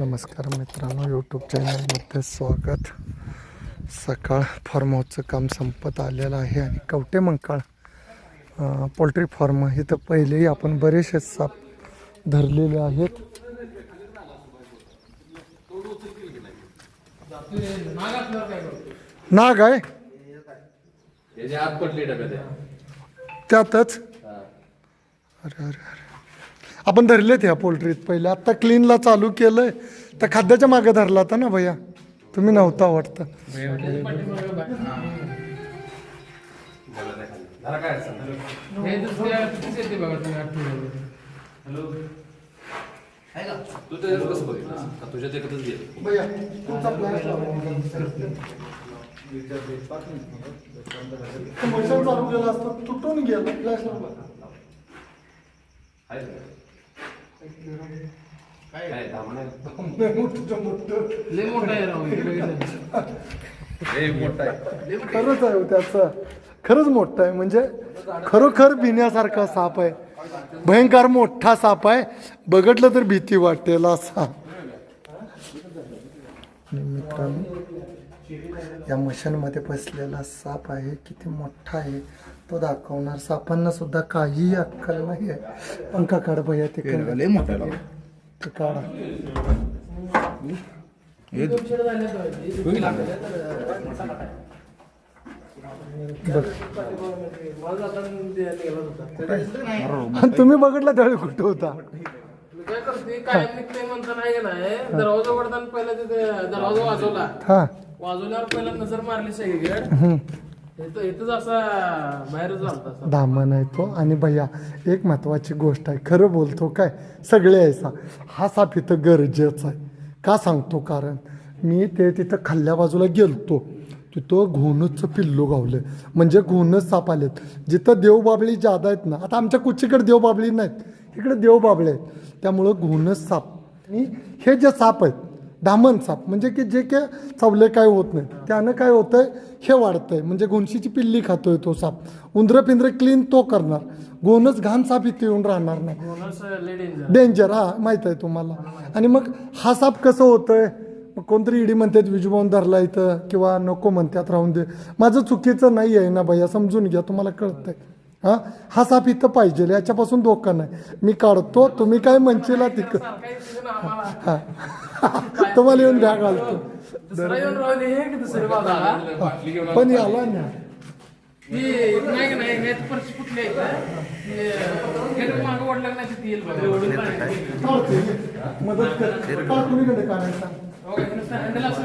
नमस्कार मित्रांनो यूट्यूब चॅनलमध्ये स्वागत. सकाळ फार्म हाऊसचं काम संपत आलेलं आहे आणि कवटे मंकाळ. पोल्ट्री फार्म इथं पहिलेही आपण बरेचसे साप धरलेले आहेत. नाग आहे. त्यातच? अरे अरे अरे. आपण धरलेत ह्या पोल्ट्रीत. पहिले आत्ता क्लीनला चालू केलंय. तर खाद्याच्या मागे धरला होता ना भैया? तुम्ही नव्हता वाटतं. केलं तुटून गेलं. आहे? काय दामण आहे? मोठं मोठं लय मोठा आहे. खरंच आहे हो त्याचं. खरंच मोठं आहे. म्हणजे खरोखर भिण्यासारखा साप आहे. भयंकर मोठा साप आहे. बघितलं तर भीती वाटेल असा. मित्रांनो या मशीनमध्ये बसलेला साप आहे किती मोठा आहे तो दाखवणार. सापांना सुद्धा काही अक्कल नाही आहे. पंखा काढ भैया तिकडे ते काढा. बघ. तुम्ही बघितला त्यावेळी कुठं होता? काय करते कायम निघते म्हणता नाही दरवाजा उघडताना पहिला तिथे दरवाजा वाजवला. हा. वाजवल्यावर पहिला नजर मारली सगळीकडे दामन आहे तो आणि भैया. एक महत्वाची गोष्ट आहे खरं बोलतो काय? सगळे ऐसा हा साप इथं गरजेचा आहे. का सांगतो कारण? मी ते तिथं खाल्ल्या बाजूला गेलतो. तिथं घोणचं पिल्लू गावलं म्हणजे घोणच साप आलेत. जिथं देवबाबळी जादा आहेत ना आता आमच्या कुचीकडे देवबाबळी नाहीत. इकडे देवबाबळे आहेत. त्यामुळं घोणच साप. आणि हे जे साप आहेत दामन साप. म्हणजे की जे काय चवले काय होत नाही. त्यानं काय होतंय हे वाढतंय. म्हणजे गोंशीची पिल्ली खातोय तो साप. उंदरं पिंद्र क्लीन तो करणार. गोनच घाण साप इथे येऊन राहणार नाही. डेंजर हा माहीत आहे तुम्हाला. आणि मग हा साप कसं होतंय? मग कोणतरी इडी म्हणतात विजूभाऊन धरला इथं किंवा नको म्हणतात राहून दे. माझं चुकीचं नाही आहे ना भैया समजून घ्या तुम्हाला कळतंय. हा? हा साप इथं पाहिजे याच्यापासून धोका नाही. मी काढतो तुम्ही काय म्हणशील तिक काही दिवशी ना आम्हाला. हा. तुम्हाला येऊन भ्या घालतो. हे पण याला ना. हे. मदत कर. कुणीकडे काढायचा? हँडल असं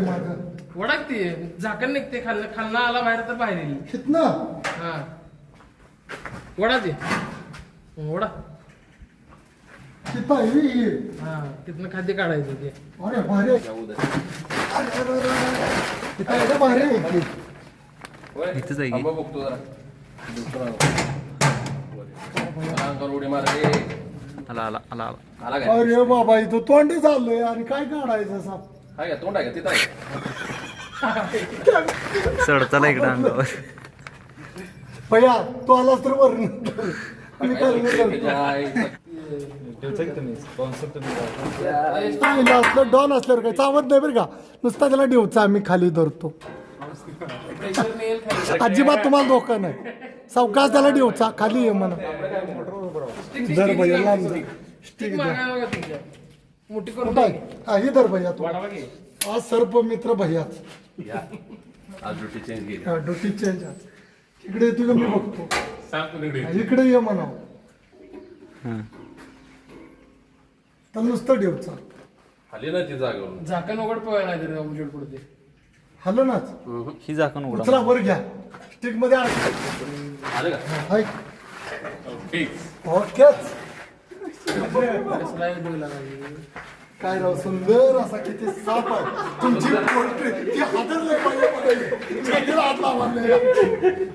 मागं. ओढलं की नाही ये रे बाई, येत नाही. असं मागं ओढलं हे असं हा, वडा मागे काय येतंय माझं वडा ती झाकण निघते खाल्लं खालना आला बाहेर तर बाहेर येईल. हा. वडा ते वडा. तिथं आहे ही. हा तिथनं खाद्य काढायचं ते. अरे भारी. आहे. अरे, अरे, अरे, अरे. तिथं आहे रे भारी. आहे की. इथेच आहे बघतो जरा. अंगावर उडी मारली आला आला आला आला. आला काय? अरे बाबा इथं तोंडी चाललोय आणि काय काढायचं साप? हाय का? तोंड आहे का? तिथं आहे चढ चला इकडं अंगावर. भैया तो आलास तर वरून आम्ही असलं डॉन असल्यावर काय चावत नाही बरं का. नुसता त्याला डिवचा आम्ही खाली धरतो अजिबात तुम्हाला धोका नाही. सावकाश त्याला डिवचा खाली ये म्हणा. धर भैया लांब जा. स्टिक मागायला बघा तुमच्या. मोठी करून कुठं आहे? हा ही धर भैया तू. आज सर्प मित्र भैयाच. या. आज ड्युटी चेंज केली. ड्युटी चेंज इकडे येतो का मी बघतो. सांग तिकडे. हा, इकडे ये म्हणा. तर नुसतं डिवचा खाली ना ती जागेवर झाकण उघड पवायला नाही तरी उजेड पडते. हल्लो नाच ही झाकण उघडा. उचला वर घ्या. स्टिकमध्ये अडक आलं का? हाय. फिक्स ओकेच स्लाईड बघला नाही काय राव सुंदर असा किती साप आहे तुमची पोल्ट्री ती हादरले पाहिजे. छातीला हात लावा नाही.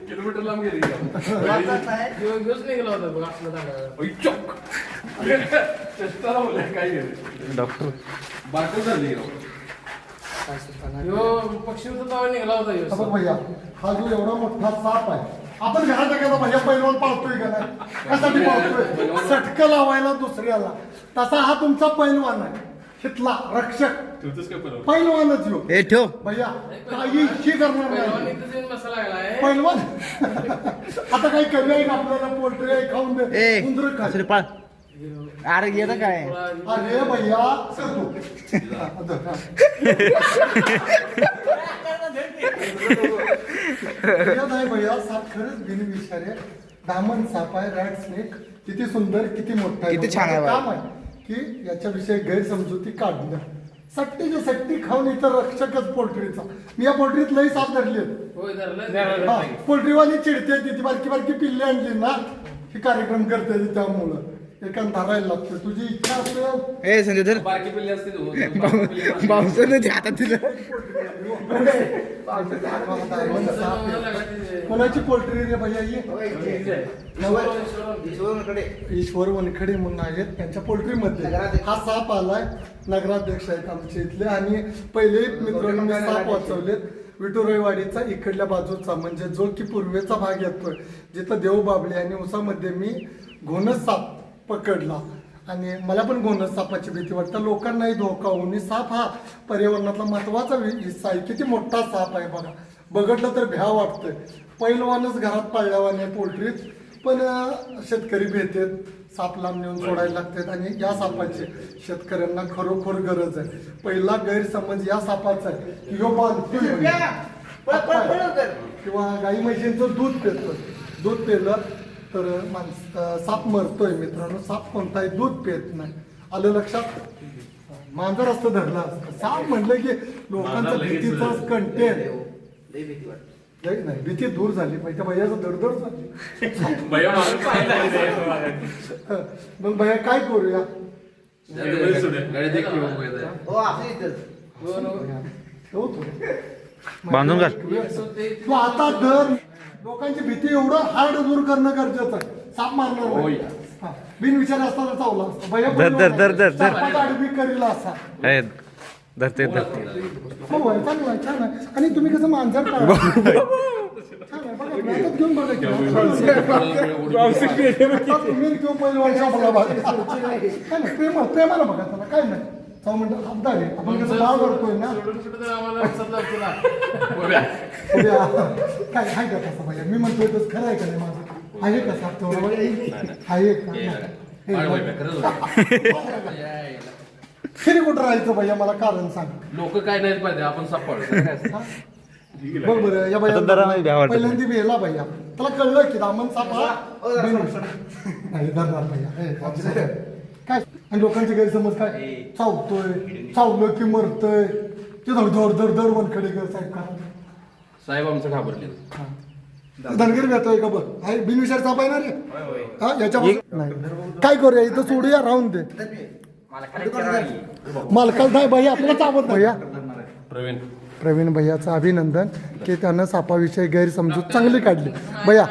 किलोमीटर लांब गेली? दिवस निघाला होता बघ असला लावलाय, काय गेलं? डॉक्टर बारकं झाली पक्षी होता निघाला होता. हा बघ भैया हा जो एवढा मोठा साप आहे आपण घरात एखादा भैया पैलवान पाळतोय का नाही कशासाठी पाळतोय सटकं लावायला दुसऱ्याला तसा हा तुमचा पैलवान आहे शितला रक्षक. ठेवतोस काय परवा पैलवानच यो ए ठेव. भैया काहीही करणार पहिलवान नाही. पैलवान आता काही कमी आहे का आपल्याला? पोल्ट्री आहे खाऊन दे. ए उंदरं खाय. दुसरी पाळ. अरे येतं काय? अरे भैया करतो भैया नाही भैया साप खरंच बिनविषारी दामन साप आहे रॅट स्नेक किती सुंदर किती मोठा आहे. किती छान आहे माझं काम आहे. की याच्याविषयी गैरसमजुती काढणं सट्टीच्या सट्टी खाऊन इतर रक्षकच पोल्ट्रीचा. मी या पोल्ट्रीत लई साप धरले होय धरलं हा, पोल्ट्रीवाली चिडते ती बारकी बारकी पिल्ले आणली ना. ही कार्यक्रम करते त्यामुळं. एकान धरायला लागतं तुझी इच्छा असेल. ए संजय धर बारकी पिल्ली असते तू बारकी पिल्ली असते. पावसानं ते हातात दिलं. कोणाची पोल्ट्री रे भैया ये ईश्वर वनखडे म्हणून आहेत. त्यांच्या पोल्ट्रीमध्ये हा साप आलाय. नगराध्यक्ष आहेत आमच्या इथले. आणि पहिले मित्रांनो मी साप वाचवलेत. विठुराईवाडीचा इकडल्या बाजूचा म्हणजे जो की पूर्वेचा भाग येतोय. जिथं देवबाबळे आणि उसामध्ये मी घोणस साप पकडला. आणि मला पण घोणस सापाची भीती वाटतं. लोकांनाही धोका होऊन साप हा पर्यावरणातला महत्त्वाचा वि- हिस्सा आहे. किती मोठा साप आहे बघा. बघितलं तर भ्या वाटतंय. पहिलवानच घरात पाळल्यावाने पोल्ट्रीत पण शेतकरी भेटेत साप लांब नेऊन सोडायला लागतात. आणि या सापाची शेतकऱ्यांना खरोखर गरज आहे. पहिला गैरसमज या सापाचा आहे. की ह्यो बांधतोय किंवा गाई म्हशींचं दूध पितोय दूध पिलं तर माणस साप मरतोय मित्रांनो. साप कोणताही दूध पित नाही. आलं लक्षात? मांजर असतं धरलं असतं. साप म्हटलं की लोकांचा भीतीचा. कंटेन नाही भीती दूर झाली. पाहिजे भैयाचं दडदड झाली. मग भैया काय करूया? थोडं. बांधून घाल. तू आता धर. लोकांची भीती एवढं हार्ड दूर करणं गरजेचं आहे साप मारणार. नाही. हा. बिनविचार असताना चावला असता. भैया धर, धर, धर, धर, धर. सापाचा आडवी करीला असा ए धरते धरते हो आहे, चांगलं आहे, छान आहे आणि तुम्ही कसं मांजर पाळा छान आहे, बघा, तुम्ही हातात घेऊन बघा की. आता तुम्ही तो पहिलवान शापला बघा. काय नाही, प्रेमा प्रेमाला बघा त्याला काय नाही अपदार आहे आपण कसं करतोय ना? सोडून सुटून तर आम्हाला लक्षात लाव तुला बघूया. उद्या काय आहे का तसं भैया? मी म्हणतोय तसं खरं आहे का नाही माझं? आहे का साप तेवढं आहे का? हे, खरंच कुठं राहायचं भैया? मला कारण सांग. लोक काय नाही पाहिजे आपण साप पाळतो. काय असतं? बघ बरं या आता भ्या भैया वाटत पहिल्यांदा भेला भैया. त्याला कळलं की दामन साप हा? नाही धरणार भैया. हे. आणि लोकांचे गैरसमज काय? चावतोय चावलं की मरतोय. ते धड धड धड धड वनखडे कर साहेब का साहेब आमचं घाबरले. धनगर भेटतोय का बघ आहे बिनविषार साप आहे ना रे? हा याच्या नाही. काय करूया? इथं सोडूया राहून दे. मालकाला नाही भैया आपल्याला चावत भैया. प्रवीण. प्रवीण भैयाचं अभिनंदन की त्यानं सापाविषयी गैरसमजूत चांगली काढली. भैया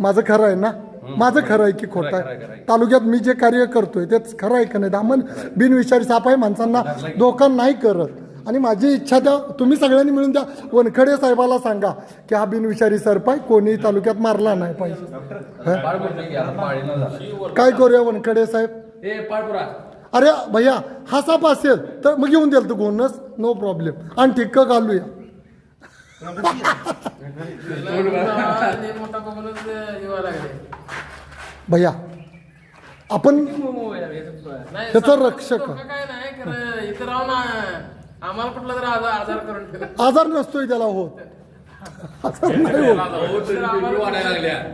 माझं खरं आहे ना? माझं खरं आहे की खोटं आहे. तालुक्यात मी जे कार्य करतोय तेच खरं आहे का नाही? दामन बिनविषारी साप आहे माणसांना धोका नाही करत. आणि माझी इच्छा त्या तुम्ही सगळ्यांनी मिळून त्या वनखडे साहेबाला सांगा की हा बिनविषारी सर्प आहे कोणी तालुक्यात मारला नाही पाहिजे. हं? काय करूया वनखडे साहेब? ए पाळपुरा. अरे भैया हा साप असेल तर मग घेऊन द्याल तू गोनस नो प्रॉब्लेम आणि ठिक्क घालूया लय मोठा बघूनच येवा लागले भैया आपण नाही त्याचा रक्षक. आम्हाला कुठला तरी आजार करून नसतोय त्याला होत आजार नाही होत. हो,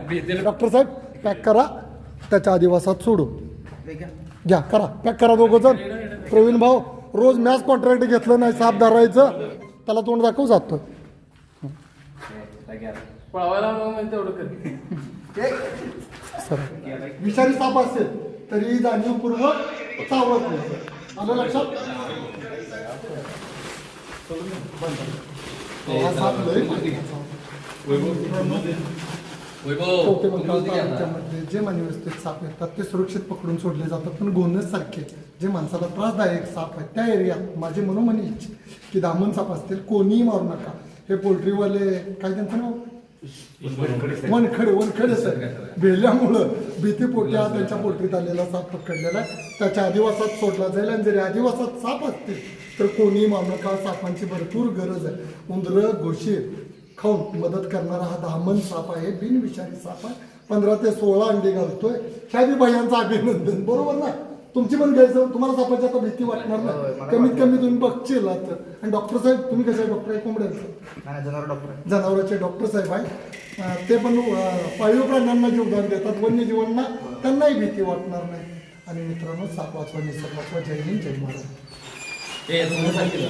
भीतीनं. डॉक्टर साहेब पॅक करा. त्याच्या आदिवासात सोडू घ्या करा. पॅक करा दोघं जण. प्रवीण भाऊ रोज मॅच कॉन्ट्रॅक्ट घेतलं नाही साप धरायचं. त्याला तोंड दाखवू जातो. पळवायला विषारी साप असेल तरी जाणीवपूर्वक चावत नाही आलं लक्षात? जे मानवस्थित साप येतात ते सुरक्षित पकडून सोडले जातात पण गोनस सारखे. जे माणसाला त्रासदायक साप आहेत त्या एरियात माझी मनोमनी इच्छा की दामन साप असतील कोणीही मारू नका. हे पोल्ट्रीवाले काय त्यांचं नाव? वनखडे वनखडे सर. भिडल्यामुळं भीतीपोटी हा त्यांच्या पोल्ट्रीत आलेला साप पकडलेला आहे. त्याच्या आदिवासात सोडला जाईल आणि जरी आदिवासात साप असतील तर कोणी मानका सापांची भरपूर गरज आहे. उंदरं घोशीर खाऊन मदत करणारा हा दामन साप आहे. बिनविषारी साप आहे. पंधरा ते सोळा अंडे घालतोय. ह्या बी बायांचं अभिनंदन. बरोबर ना? तुमची पण गैरसमज तुम्हाला सापाची आता भीती वाटणार नाही. कमीत कमी तुम्ही बघशील आता. आणि डॉक्टर साहेब तुम्ही कसे डॉक्टर आहे? कोंबड्यांचं जनावर डॉक्टर आहे. जनावरांचे डॉक्टर साहेब आहे अं, ते पण अं, पाळीव प्राण्यांना जीवदान देतात. वन्यजीवांना त्यांनाही भीती वाटणार नाही. आणि मित्रांनो साप वाचवा निसर्ग वाचवा जय हिंद जय महाराज ते तुम्ही सांगितलं.